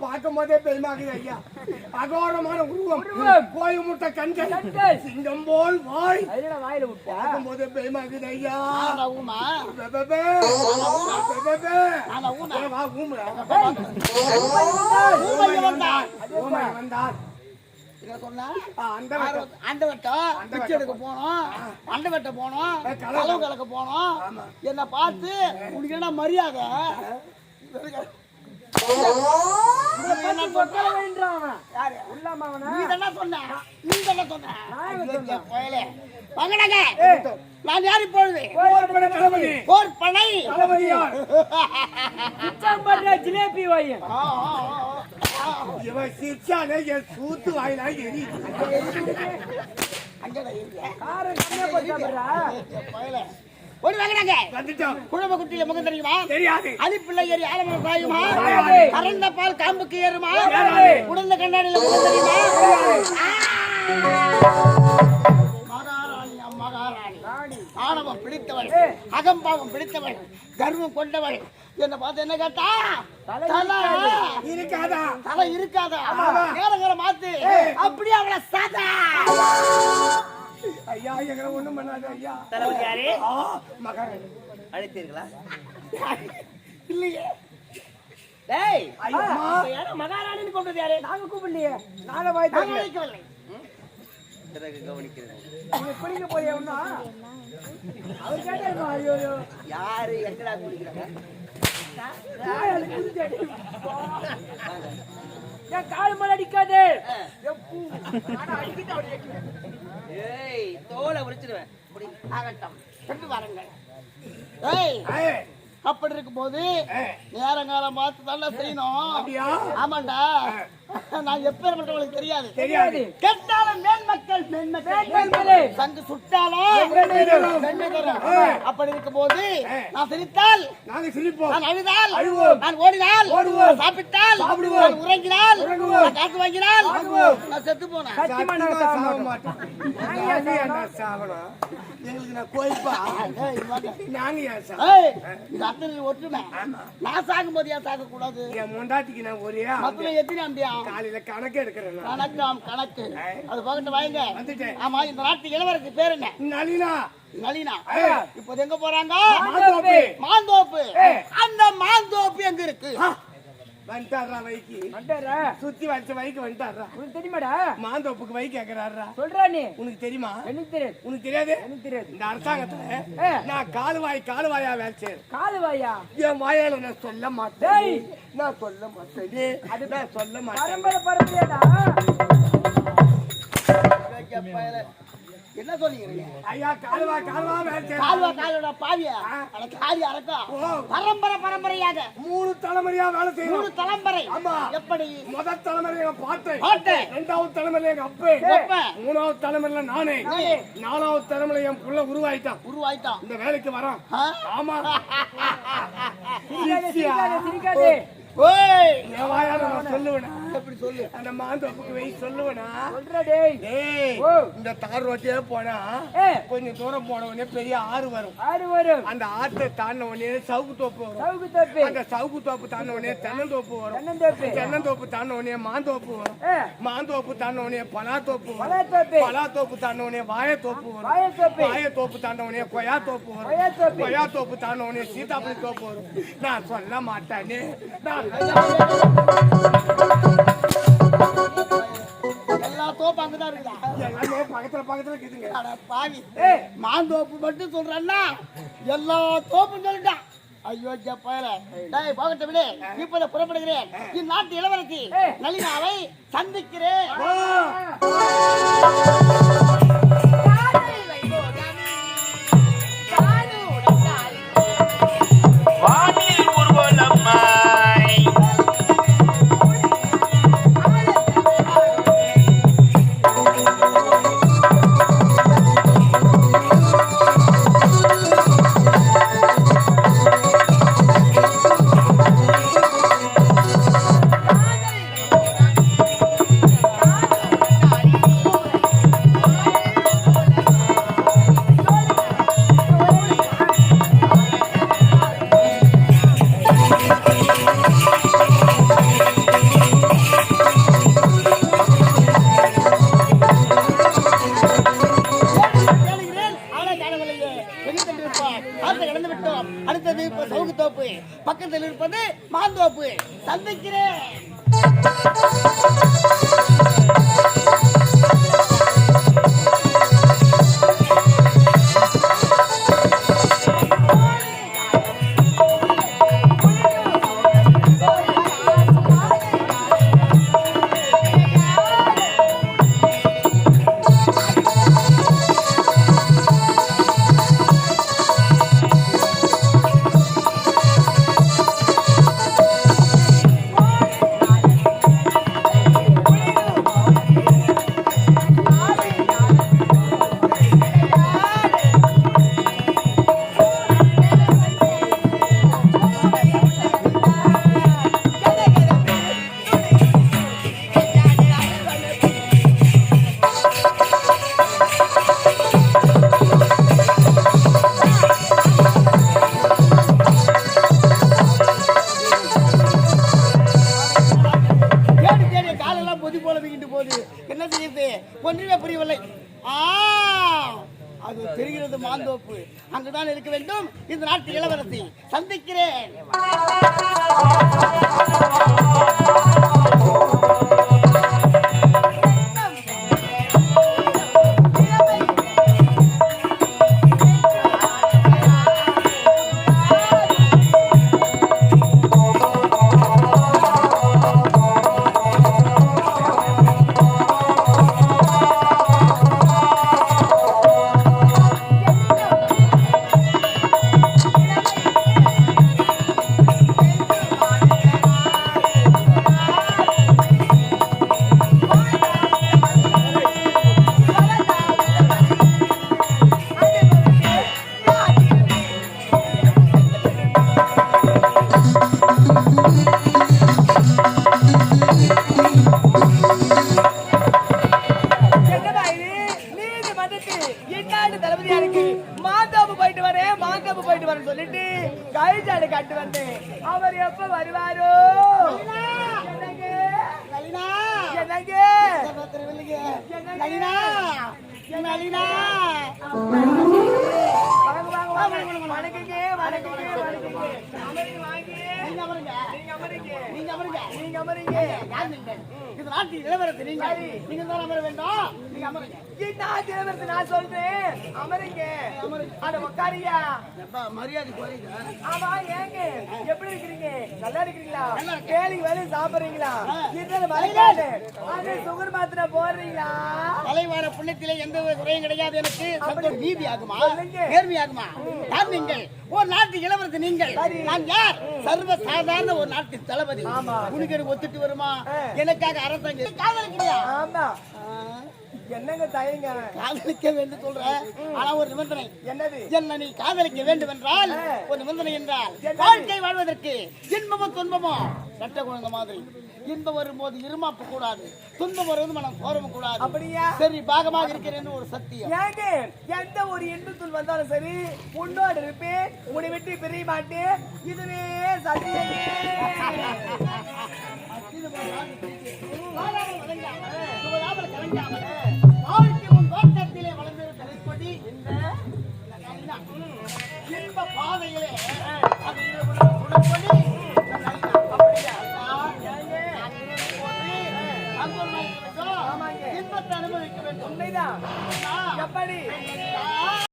பார்க்கும் போதே பெருமாகுது ஐயா. அகோரமான கோயில் முட்டை கண்கள். சிங்கம் போல் வாய். வாயில விட்டா. பார்க்கும் போதே பெருமாகுது ஐயா வந்தார். என்ன பார்த்து உனக்கு என்ன மரியாதை? என்ன சொன்ன? யாரு? உள்ளாம அவனா நீ தானே சொன்ன நீ தானே சொன்ன நான் எங்க ஐயோ, சொன்னேன்? பயலே. வாங்கடாங்க நான் யார் இப்பொழுது போர்படை தளபதி. போர் படை தளபதியார். பிச்சம் பண்ற ஜிலேபி வாயன் ஆ, ஆ, ஆ, ஆ. இவன் சிரிச்சாலே என் சூத்து வாயிலா எரியுது. அங்கடா இருக்கு. காரம் கம்மியா போட்டு சாப்பிடுறா பயலே. ஓடி வாங்கடாங்க வந்துட்டோம். குடும்ப குட்டியில முகம் தெரியுமா? தெரியாது. அலிப்பிள்ளை ஏறி ஆலமரம் பாயுமா. கறந்த பால் காம்புக்கு ஏறுமா. உடந்த கண்ணாடியில முகம் தெரியுமா? ஆணவம் பிடித்தவள் அகம்பாவம் பிடித்தவள் கர்வம் கொண்டவள். என்ன பார்த்து என்ன கேட்டா? தலை தலை. இருக்காதா. தலை இருக்காதா? நேரங்கிற மாத்து அப்படியே அவளை சாதா ஐயா எங்களை ஒண்ணும் பண்ணாது ஐயா. தளபதி யாரு? மகாராணி. அழைத்தீர்களா? இல்லையே. டேய் யாரோ மகாராணின்னு கொண்டது யாரு? நாங்க கூப்பிடலையே. நாங்க வாய் அழைக்கவில்லை. பிறகு போறியா ஒண்ணா அவர் கேட்டாரு ஐயோ யாரு? எங்கடா குடிக்கிறாங்க. ஏன் கால் மேல அடிக்காதே. ஏய் தோலை உரிச்சிடுவேன் ஆகட்டும். வாருங்கள். ஏய். ஏய், அப்படி இருக்கும்போது ஏய், நேரங்காலம் பார்த்து தானே செய்யணும் அப்படியா ஆமாண்டா நான் எப்பேற்பட்டவங்களுக்கு தெரியாது தெரியாது கெட்டாலும் மேன்மக்கள் மேன்மக்கள் மேன்மக்களே. சங்கு சுட்டாலும். அப்படி இருக்கும்போது. நான் சிரித்தால் நாங்க சிரிப்போம் நான் அழுதால் அழுவோம். நான் ஓடினால் ஓடுவோம். சாப்பிட்டால் சாப்பிடுவோம். நான் உறங்கினால். நான் காசு வாங்கினால். நான் செத்து போனேன்? எங்களுக்கு நான் கோயிப்பா. நாங்க அத்தனை ஒற்றுமை. நான் சாகும்போது ஏன் சாக கூடாது என் முண்டாட்டிக்கு நான் ஒரே. மொத்தம் எத்தனை அம்பியா? காலையில கணக்கு எடுக்கிறேன் நான். கணக்காம் கணக்கு. அது பக்கத்து வாங்க. ஆமா இந்த நாட்டு இளவரசி பேர் என்ன? நளினா. நளினா. ஏய். இப்போ எங்க போறாங்க? மாந்தோப்பு. மாந்தோப்பு. அந்த மாந்தோப்பு எங்க இருக்கு? வந்துட்டாரா வைக்கு வந்துட்டாரா? சுத்தி வச்ச வைக்கு வந்துட்டாரா உனக்கு தெரியுமாடா? மாந்தோப்புக்கு வை கேக்குறாரா சொல்றா நீ. உனக்கு தெரியுமா? எனக்கு தெரியாது. உனக்கு தெரியாது? எனக்கு தெரியாது. இந்த அரசாங்கத்துல. நான் காலுவாய் காலுவாயா வேலை செய்யறேன் காலு வாயா என் வாயால நான் சொல்ல மாட்டேன். டேய். நான் சொல்ல மாட்டேன். அது நான் சொல்ல மாட்டேன். பரம்பரை பரம்பரையாடா. என்ன சொல்லிக்கிறீங்க ஐயா காலுவா காலுவா கால்வா காலோட பாவியா? அட காலி அரக்கா. பரம்பரை பரம்பரையாக. மூணு தலைமுறையா வேலை மூணு செய்யணும் தலைமுறை. ஆமா. எப்படி? முதல் தலைமுறை எங்க பாட்டை. பாட்டை. ரெண்டாவது தலைமுறை எங்க அப்பே. அப்பன். மூணாவது தலைமுறையில நானே. நாலாவது தலைமுறை என் புள்ள உருவாயிட்டான். உருவாயிட்டான் இந்த வேலைக்கு வரான்? ஆமா. சிரிக்காதே ஓய். நான் சொல்லுவேனா. சொல்லு. அந்த மாந்தோப்புக்கு வை சொல்லுவேனா சொல்றா டேய். ஏய் ஓ. இந்த தார் ரோட்டியே போனா கொஞ்சம் தூரம் போன உடனே பெரிய ஆறு வரும். ஆறு வரும். அந்த ஆத்தை தாண்டின உடனே சவுக்கு தோப்பு வரும். சவுக்கு தோப்பு. அந்த சவுக்கு தோப்பு தாண்டின உடனே தென்னந்தோப்பு வரும். தென்னந்தோப்பு. தென்னந்தோப்பு தாண்டின உடனே மாந்தோப்பு வரும். மாந்தோப்பு தாண்டின உடனே பலாத்தோப்பு வரும். பலாத்தோப்பு. தாண்டின உடனே வாழைத்தோப்பு வரும். வாழைத்தோப்பு. தாண்டின உடனே கொய்யாத்தோப்பு வரும். கொய்யாத்தோப்பு. கொய்யாத்தோப்பு தாண்டின உடனே சீதாப்பழி தோப்பு வரும். நான் சொல்ல மாட்டேனே. நான் எல்லா தோப்பு அங்கதான் இருக்குதா எல்லாமே பக்கத்துல பக்கத்துல இருக்குதுங்க அட பாவி. மாந்தோப்பு மட்டும் சொல்றேன்னா எல்லா தோப்பும் சொல்லிட்டான் ஐயோ ஜப்பாயில டேய் போகட்ட விடு. இப்போத புறப்படுகிறேன். இந்நாட்டு இளவரசி. நளினாவை சந்திக்கிறேன். இந்த நாட்டு இளவரசி சந்திக்கிறேன். நீதி மன்றத்தில் என்னாடு தளபதியா இருக்கு? மாந்தாப்பு போயிட்டு வரேன் மாந்தாப்பு போயிட்டு வரேன்னு சொல்லிட்டு கைஜாடு கட்டு வந்தேன். அவர் எப்ப வருவாரோ? என்னங்க? என்னங்க? வணக்கங்க வணக்கங்க வணக்கங்க. வாங்க. அமருங்க நீங்க அமருங்க. நீங்க அமருங்க நீங்க அமருங்க யார் நாட்டு இளவரசி நீங்க நீங்க தான் அமர வேண்டும் நீங்க அமருங்க என்ன நான் சொல்றேன் அமருங்க அட உட்காரியா மரியாதை குறையுது ஆமா எப்படி இருக்கிறீங்க? நல்லா இருக்கிறீங்களா? வேலைக்கு வேலை சாப்பிடுறீங்களா? இருந்தாலும் வரையில அது சுகர் மாத்திரை போடுறீங்களா? தலைவார புண்ணியத்திலே எந்த ஒரு குறையும் கிடையாது எனக்கு. நீதி ஆகுமா. நேர்மை ஆகுமா யார் நீங்கள். ஒரு நாட்டு இளவரசி நீங்கள். நான் யார்? சர்வ சாதாரண ஒரு நாட்டு தளபதி. உனக்கு ஒத்துட்டு வருமா? எனக்காக அரசாங்க காதலிக்கிறியா ஆமா என்னங்க தயங்க? காதலிக்க வேண்டும் சொல்றேன் ஆனா ஒரு நிபந்தனை. என்னது? என்ன நீ காதலிக்க வேண்டும் என்றால் ஒரு நிபந்தனை என்றால்? வாழ்க்கை வாழ்வதற்கு இன்பமோ துன்பமோ? சட்ட குழந்தை மாதிரி. இன்பம் வரும்போது இருமாப்பு கூடாது. துன்பம் வருவது மனம் கூடாது. அப்படியா? சரி பாகமாக இருக்கிறேன்னு ஒரு சத்தியம். ஏங்க எந்த ஒரு இன்பத்துள் வந்தாலும் சரி உன்னோடு இருப்பேன் உன்னை விட்டு பிரிய மாட்டேன். இதுவே சத்தியமே. கலங்காமல்,